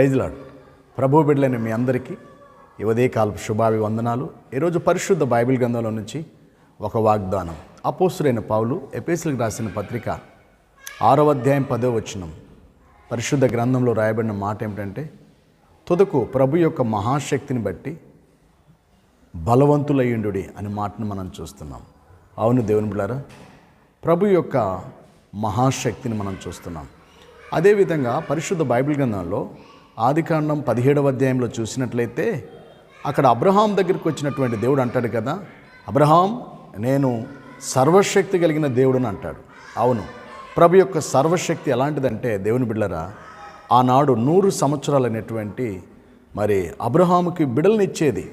ప్రైజ్లాడు ప్రభు బిడ్డలైన మీ అందరికీ ఈ కాలపు శుభాభివందనాలు. ఈరోజు పరిశుద్ధ బైబిల్ గ్రంథంలో నుంచి ఒక వాగ్దానం. అపోసురైన పావులు ఎపేసులకు రాసిన పత్రిక ఆరవ అధ్యాయం పదో వచనం. పరిశుద్ధ గ్రంథంలో రాయబడిన మాట ఏమిటంటే తుదకు ప్రభు యొక్క మహాశక్తిని బట్టి బలవంతులయ్యుండు అనే మాటను మనం చూస్తున్నాం. అవును దేవుని బిళ్ళారా ప్రభు యొక్క మహాశక్తిని మనం చూస్తున్నాం. అదేవిధంగా పరిశుద్ధ బైబిల్ గ్రంథంలో ఆదికాండం పదిహేడవ అధ్యాయంలో చూసినట్లయితే అక్కడ అబ్రహాం దగ్గరికి వచ్చినటువంటి దేవుడు అంటాడు కదా అబ్రహాం నేను సర్వశక్తి కలిగిన దేవుడని అంటాడు. అవును ప్రభు యొక్క సర్వశక్తి ఎలాంటిదంటే దేవుని బిడ్డరా ఆనాడు నూరు సంవత్సరాలు అనేటువంటి మరి అబ్రహాముకి బిడలనిచ్చేది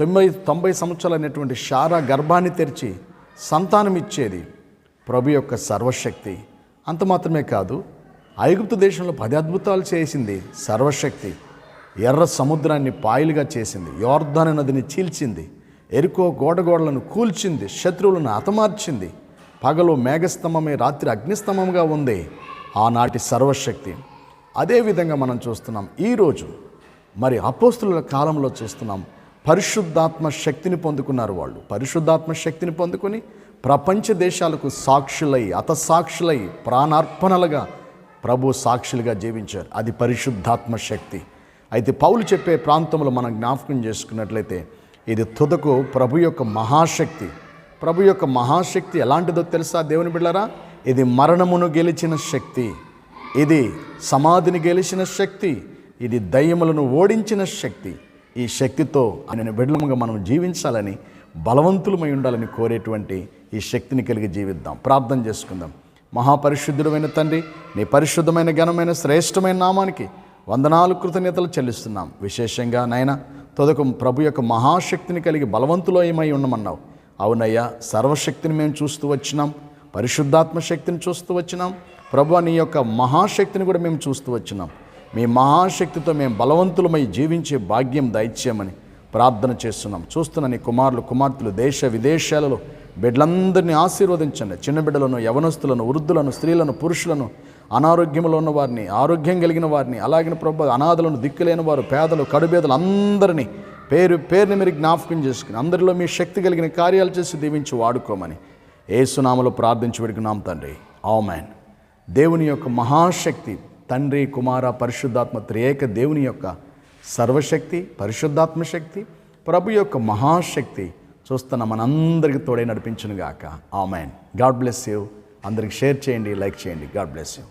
తొంభై తొంభై సంవత్సరాలు అనేటువంటి శారా గర్భాన్ని తెరిచి సంతానం ఇచ్చేది ప్రభు యొక్క సర్వశక్తి. అంత మాత్రమే కాదు ఐగుప్తు దేశంలో పది అద్భుతాలు చేసింది సర్వశక్తి. ఎర్ర సముద్రాన్ని పాయలుగా చేసింది. యోర్ధన నదిని చీల్చింది. ఎరుకో గోడగోడలను కూల్చింది. శత్రువులను హతమార్చింది. పగలు మేఘస్తంభమే రాత్రి అగ్నిస్తంభంగా ఉంది. ఆనాటి సర్వశక్తి. అదేవిధంగా మనం చూస్తున్నాం ఈరోజు మరి అపోస్తుల కాలంలో చూస్తున్నాం. పరిశుద్ధాత్మ శక్తిని పొందుకున్నారు వాళ్ళు. పరిశుద్ధాత్మ శక్తిని పొందుకొని ప్రపంచ దేశాలకు సాక్షులై అతసాక్షులై ప్రాణార్పణలుగా ప్రభు సాక్షులుగా జీవించారు. అది పరిశుద్ధాత్మ శక్తి. అయితే పౌలు చెప్పే ప్రాంతంలో మనం జ్ఞాపకం చేసుకున్నట్లయితే ఇది తుదకు ప్రభు యొక్క మహాశక్తి. ప్రభు యొక్క మహాశక్తి ఎలాంటిదో తెలుసా దేవుని బిళ్ళరా ఇది మరణమును గెలిచిన శక్తి. ఇది సమాధిని గెలిచిన శక్తి. ఇది దయ్యములను ఓడించిన శక్తి. ఈ శక్తితో ఆయన బిడ్డలముగా మనం జీవించాలని బలవంతులమై ఉండాలని కోరేటువంటి ఈ శక్తిని కలిగి జీవిద్దాం. ప్రార్థన చేసుకుందాం. మహాపరిశుద్ధుడమైన తండ్రి నీ పరిశుద్ధమైన ఘనమైన శ్రేష్టమైన నామానికి వందనాలు కృతజ్ఞతలు చెల్లిస్తున్నాం. విశేషంగా నాయన తొదకు ప్రభు యొక్క మహాశక్తిని కలిగి బలవంతులో ఏమై ఉండమన్నావు. అవునయ్యా సర్వశక్తిని మేము చూస్తూ వచ్చినాం. పరిశుద్ధాత్మ శక్తిని చూస్తూ వచ్చినాం. ప్రభు నీ యొక్క మహాశక్తిని కూడా మేము చూస్తూ వచ్చినాం. మీ మహాశక్తితో మేము బలవంతులమై జీవించే భాగ్యం దైత్యమని ప్రార్థన చేస్తున్నాం. చూస్తున్న నీ కుమారులు కుమార్తెలు దేశ విదేశాలలో బిడ్డలందరినీ ఆశీర్వదించండి. చిన్న బిడ్డలను యవనస్తులను వృద్ధులను స్త్రీలను పురుషులను అనారోగ్యంలో ఉన్న వారిని ఆరోగ్యం కలిగిన వారిని అలాగిన ప్రభు అనాథలను దిక్కులేని వారు పేదలు కడుబేదలు అందరినీ పేరు పేరుని మీరు జ్ఞాపకం చేసుకుని అందరిలో మీ శక్తి కలిగిన కార్యాలు చేసి దీవించి వాడుకోమని ఏసునామలో ప్రార్థించి పెడుకున్నాం తండ్రి. ఆమెన్. దేవుని యొక్క మహాశక్తి తండ్రి కుమార పరిశుద్ధాత్మ త్రియేక దేవుని యొక్క సర్వశక్తి పరిశుద్ధాత్మ శక్తి ప్రభు యొక్క మహాశక్తి చూస్తున్న మనందరికీ తోడే నడిపించునుగాక. ఆమెన్. God bless you. అందరికి షేర్ చేయండి లైక్ చేయండి. God bless you.